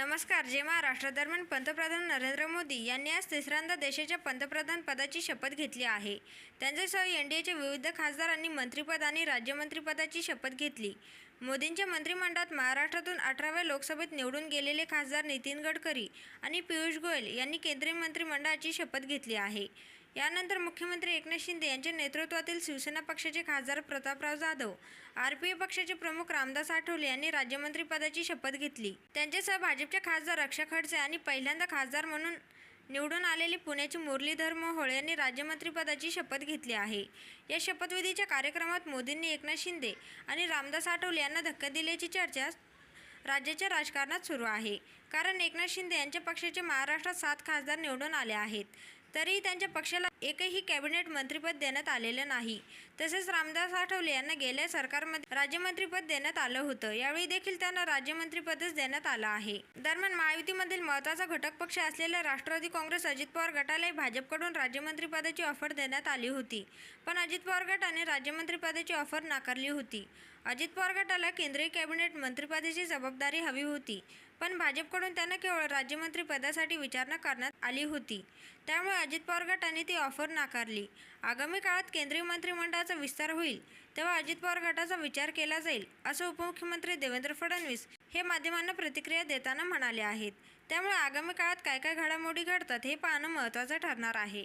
नमस्कार जय महाराष्ट्र दरम्यान पंतप्रधान नरेंद्र मोदी यांनी आज तिसऱ्यांदा देशाच्या पंतप्रधान पदाची शपथ घेतली आहे. त्यांच्यासह एन डी एच्या विविध खासदारांनी मंत्रिपद आणि राज्यमंत्रीपदाची शपथ घेतली. मोदींच्या मंत्रिमंडळात महाराष्ट्रातून अठराव्या लोकसभेत निवडून गेलेले खासदार नितीन गडकरी आणि पियुष गोयल यांनी केंद्रीय मंत्रिमंडळाची शपथ घेतली आहे. यानंतर मुख्यमंत्री एकनाथ शिंदे यांच्या नेतृत्वातील शिवसेना पक्षाचे खासदार Prataprao Jadhav R P A पक्षाचे प्रमुख रामदास आठवले यांनी राज्यमंत्रीपदाची शपथ घेतली. त्यांच्यासह भाजपचे खासदार रक्षा खडसे आणि पहिल्यांदा खासदार म्हणून निवडून आलेले पुण्याचे मुरलीधर मोहोळ यांनी राज्यमंत्रीपदाची शपथ घेतली आहे. या शपथविधीच्या कार्यक्रमात मोदींनी एकनाथ शिंदे आणि रामदास आठवले यांना धक्का दिल्याची चर्चा राज्याच्या राजकारणात सुरू आहे. कारण एकनाथ शिंदे यांच्या पक्षाचे महाराष्ट्रात सात खासदार निवडून आले आहेत. तरीही त्यांच्या पक्षाला एकही कॅबिनेट मंत्रीपद देण्यात आलेलं नाही. तसेच रामदास आठवले यांना गेल्या सरकारमध्ये राज्यमंत्रीपद देण्यात आलं होतं. यावेळी देखील त्यांना राज्यमंत्रीपदच देण्यात आलं आहे. दरम्यान महायुतीमधील महत्त्वाचा घटक पक्ष असलेल्या राष्ट्रवादी काँग्रेस अजित पवार गटालाही भाजपकडून राज्यमंत्रीपदाची ऑफर देण्यात आली होती. पण अजित पवार गटाने राज्यमंत्रीपदाची ऑफर नाकारली होती. अजित पवार गटाला केंद्रीय कॅबिनेट मंत्रिपदाची जबाबदारी हवी होती. पण भाजपकडून त्यांना केवळ राज्यमंत्री पदासाठी विचारणा करण्यात आली होती. त्यामुळे अजित पवार गटाने ती ऑफर नाकारली. आगामी काळात केंद्रीय मंत्रिमंडळाचा विस्तार होईल तेव्हा अजित पवार गटाचा विचार केला जाईल असं उपमुख्यमंत्री देवेंद्र फडणवीस हे माध्यमांना प्रतिक्रिया देताना म्हणाले आहेत. त्यामुळे आगामी काळात काय काय घडामोडी घडतात हे पाहणं महत्त्वाचं ठरणार आहे.